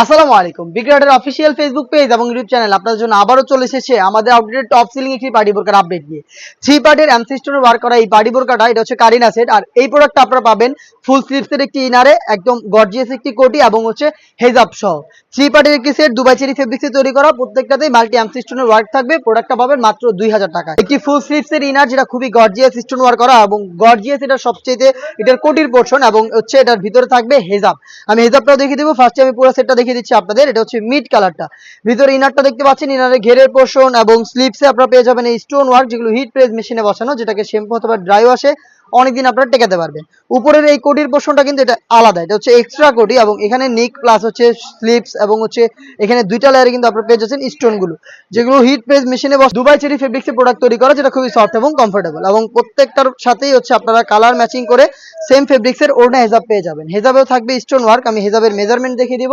আসসালামু আলাইকুম। বিগ্রাডের অফিসিয়াল ফেসবুক পেজ এবং ইউটিউব চ্যানেল আপনাদের জন্য আবারও চলে এসেছে আমাদের আপডেটেড টপ সিলিং একটি পার্টি বোরকার আপডেট নিয়ে। থ্রি পার্টের স্টোনের ওয়ার্ক করা এই পার্টি বোরকাটা এটা হচ্ছে কারিনা সেট আর এই প্রোডাক্টটা আপনারা পাবেন ফুল স্লিভসের একটি ইনারে একদম গর্জিয়াস একটি কোটি এবং হচ্ছে হেজাব সহ। থ্রি পার্টের একটি সেট দুবাই চেরি ফেব্রিক্সে তৈরি করা প্রত্যেকটাতেই মাল্টি এমসি স্টোনের ওয়ার্ক থাকবে প্রোডাক্টটা পাবেন মাত্র দুই হাজার টাকা। একটি ফুল স্লিভসের ইনার যেটা খুবই গর্জিয়াস স্টোন ওয়ার্ক করা এবং গর্জিয়াস এটা সবচেয়ে এটার কোটির পোর্শন এবং হচ্ছে এটার ভিতরে থাকবে হেজাব আমি হেজাবটাও দেখিয়ে দেবো ফার্স্টে আমি পুরো সেটটা দেখিয়ে দিচ্ছি আপনাদের, এটা হচ্ছে মিড কালারটা ভিতরে ইনারটা দেখতে পাচ্ছেন ইনারের ঘেরের পোর্শন এবং স্লিপসে আপনারা পেয়ে যাবেন এই স্টোন ওয়ার্ক যেগুলো হিট প্রেস মেশিনে বসানো, যেটাকে শ্যাম্পু অথবা ড্রাই ওয়াশে অনেকদিন আপনারা টেকাতে পারবেন। উপরের এই কোটির পোর্শনটা কিন্তু এটা আলাদা, এটা হচ্ছে এক্সট্রা কোটি এবং এখানে নিক প্লাস হচ্ছে স্লিপস এবং হচ্ছে এখানে দুইটা লেয়ারে কিন্তু আপনারা পেয়ে যাচ্ছেন স্টোনগুলো যেগুলো হিট প্রেস মেশিনে বস দুবাই চেরি ফেব্রিক্সের প্রোডাক্ট তৈরি করা, যেটা খুবই সফট এবং কমফোর্টেবল এবং প্রত্যেকটার সাথেই হচ্ছে আপনারা কালার ম্যাচিং করে সেম ফেব্রিক্সের ওড়না হেজাব পেয়ে যাবেন। হেজাবেও থাকবে স্টোন ওয়ার্ক আমি হেজাবের মেজারমেন্ট দেখিয়ে দিব।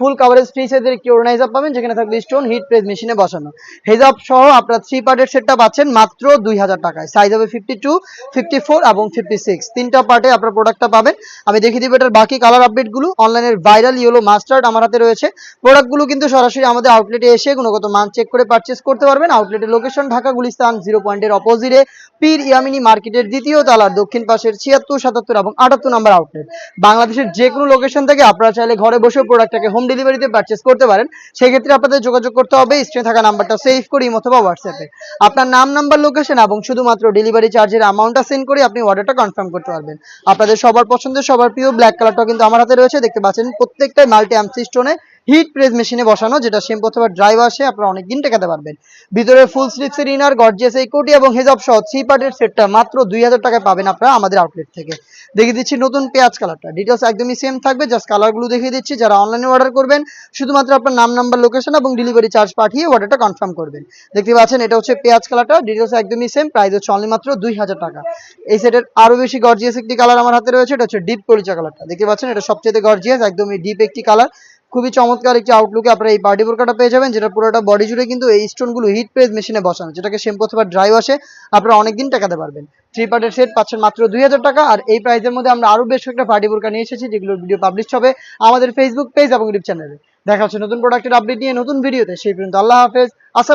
ফুল কাভারেজ ফ্রি সাইজের একটি হিসাব পাবেন, যেখানে থাকবে স্টোন হিট প্রেস মেশিনে বসানো। হেজাব সহ আপনারা থ্রি পার্টের সেটটা পাচ্ছেন মাত্র দুই হাজার টাকায়। সাইজ হবে ফিফটি টু ফিফটি ফোর এবং ফিফটি সিক্স তিনটা পার্টে আপনার প্রোডাক্টটা পাবেন। আমি দেখিয়ে দিব এটার বাকি কালার আপডেটগুলো অনলাইনের ভাইরাল ইয়েলো মাস্টার্ড আমার হাতে রয়েছে। প্রোডাক্টগুলো কিন্তু সরাসরি আমাদের আউটলেটে এসে গুণগত মান চেক করে পারচেস করতে পারবেন। আউটলেটের লোকেশন ঢাকা, গুলিস্তান জিরো পয়েন্টের অপোজিটে পীর ইয়ামিনী মার্কেটের দ্বিতীয় তালার দক্ষিণ পাশের ছিয়াত্তর, সাতাত্তর এবং আটাত্তর নাম্বার আউটলেট বাংলাদেশের যে কোনো লোকেশন থেকে আপনারা চাইলে ঘরে বসে প্রোডাক্টটাকে হোম ডেলিভারিতে পারচেস করতে পারেন, সেক্ষেত্রে আপনাদের যোগাযোগ করতে হবে, স্ক্রিনে থাকা নাম্বারটা সেভ করি অথবা হোয়াটসঅ্যাপে আপনার নাম নাম্বার লোকেশন এবং শুধুমাত্র ডেলিভারি চার্জের অ্যামাউন্টটা সেন্ড করে আপনি অর্ডারটা কনফার্ম করতে পারবেন। আপনাদের সবার পছন্দের, সবার প্রিয় ব্ল্যাক কালারটাও কিন্তু আমার হাতে রয়েছে, দেখতে পাচ্ছেন প্রত্যেকটাই মাল্টি অ্যামসি স্টোনে হিট প্রেস মেশিনে বসানো, যেটা শ্যাম্পু অথবা ড্রাই ওয়াশে আপনারা অনেক অনেকদিন টেকাতে পারবেন। ভিতরে ফুল স্লিপসের ইনার গর্জিয়াস এই কোটি এবং হেজাব সহ থ্রি পার্টের সেটটা মাত্র দুই হাজার টাকায় পাবেন আপনারা আমাদের আউটলেট থেকে। দেখিয়ে দিচ্ছি নতুন পেঁয়াজ কালারটা ডিটেলস একদমই সেম থাকবে জাস্ট কালারগুলো দেখিয়ে দিচ্ছি। যারা অনলাইনে অর্ডার করবেন, শুধুমাত্র আপনার নাম নাম্বার লোকেশন এবং ডেলিভারি চার্জ পাঠিয়ে অর্ডারটা কনফার্ম করবেন। দেখতে পাচ্ছেন, এটা হচ্ছে পেঁয়াজ কালারটা ডিটেলস একদমই সেম প্রাইস হচ্ছে অনলি মাত্র দুই হাজার টাকা। এই সেটের আরও বেশি গর্জিয়াস একটি কালার আমার হাতে রয়েছে, এটা হচ্ছে ডিপ কলিচা কালারটা দেখতে পাচ্ছেন, এটা সবচেয়ে গর্জিয়াস একদমই ডিপ একটি কালার খুবই চমৎকার একটি আউটলুকে আপনারা এই পার্টি বোরকাটা পেয়ে যাবেন, যেটা পুরোটা বডি জুড়ে কিন্তু এই স্টোনগুলো হিট প্রেস মেশিনে বসানো, যেটাকে শ্যাম্পু অথবা ড্রাই ওয়াশে আপনারা অনেকদিন টাকাতে পারবেন। থ্রি পার্টের সেট পাচ্ছেন মাত্র দুই হাজার টাকা, আর এই প্রাইসের মধ্যে আমরা আরও বেশ কয়েকটা পার্টি বোরকা নিয়ে এসেছি, যেগুলোর ভিডিও পাবলিশ হবে আমাদের ফেসবুক পেজ এবং ইউটিউব চ্যানেলে দেখা হচ্ছে নতুন প্রোডাক্টের আপডেট নিয়ে নতুন ভিডিওতে সেই পর্যন্ত আল্লাহ হাফেজ, আসসালাম